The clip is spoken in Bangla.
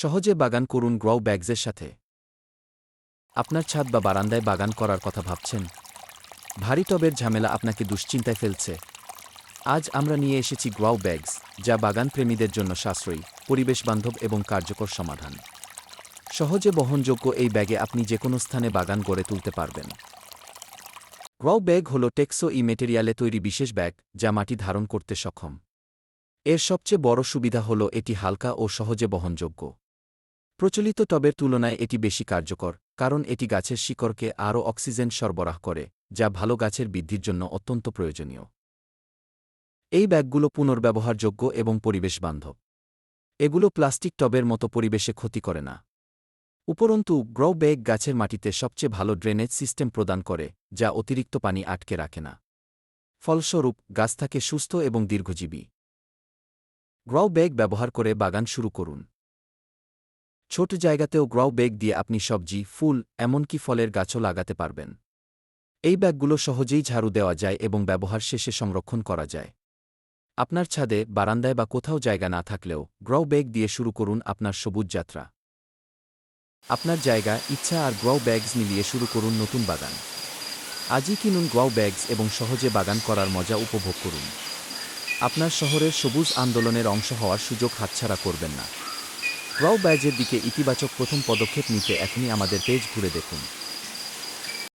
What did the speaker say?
সহজে বাগান করুন গ্রও ব্যাগসের সাথে। আপনার ছাদ বা বারান্দায় বাগান করার কথা ভাবছেন? ভারী টবের ঝামেলা আপনাকে দুশ্চিন্তায় ফেলছে। আজ আমরা নিয়ে এসেছি গ্রাউ ব্যাগস, যা বাগান প্রেমীদের জন্য সাশ্রয়ী, পরিবেশবান্ধব এবং কার্যকর সমাধান। সহজে বহনযোগ্য এই ব্যাগে আপনি যে কোনো স্থানে বাগান গড়ে তুলতে পারবেন। গ্রাউ ব্যাগ হল টেক্সো ই মেটেরিয়ালে তৈরি বিশেষ ব্যাগ, যা মাটি ধারণ করতে সক্ষম। এর সবচেয়ে বড় সুবিধা হল এটি হালকা ও সহজে বহনযোগ্য। প্রচলিত টবের তুলনায় এটি বেশি কার্যকর, কারণ এটি গাছের শিকড়কে আরও অক্সিজেন সরবরাহ করে, যা ভালো গাছের বৃদ্ধির জন্য অত্যন্ত প্রয়োজনীয়। এই ব্যাগগুলো পুনর্ব্যবহারযোগ্য এবং পরিবেশবান্ধব। এগুলো প্লাস্টিক টবের মতো পরিবেশে ক্ষতি করে না। উপরন্তু, গ্রো ব্যাগ গাছের মাটিতে সবচেয়ে ভালো ড্রেনেজ সিস্টেম প্রদান করে, যা অতিরিক্ত পানি আটকে রাখে না। ফলস্বরূপ, গাছ থাকে সুস্থ এবং দীর্ঘজীবী। গ্রও ব্যাগ ব্যবহার করে বাগান শুরু করুন। ছোট জায়গাতেও গ্রও বেগ দিয়ে আপনি সবজি, ফুল, এমনকি ফলের গাছও লাগাতে পারবেন। এই ব্যাগগুলো সহজেই ঝাড়ু দেওয়া যায় এবং ব্যবহার শেষে সংরক্ষণ করা যায়। আপনার ছাদে, বারান্দায় বা কোথাও জায়গা না থাকলেও গ্রও ব্যাগ দিয়ে শুরু করুন আপনার সবুজ যাত্রা। আপনার জায়গা, ইচ্ছা আর গ্রও ব্যাগস মিলিয়ে শুরু করুন নতুন বাগান। আজই কিনুন গ্রও ব্যাগস এবং সহজে বাগান করার মজা উপভোগ করুন। আপনার শহরের সবুজ আন্দোলনের অংশ হওয়ার সুযোগ হাতছাড়া করবেন না। গ্রও ব্যাজের দিকে ইতিবাচক প্রথম পদক্ষেপ নিতে এখনই আমাদের পেজ ঘুরে দেখুন।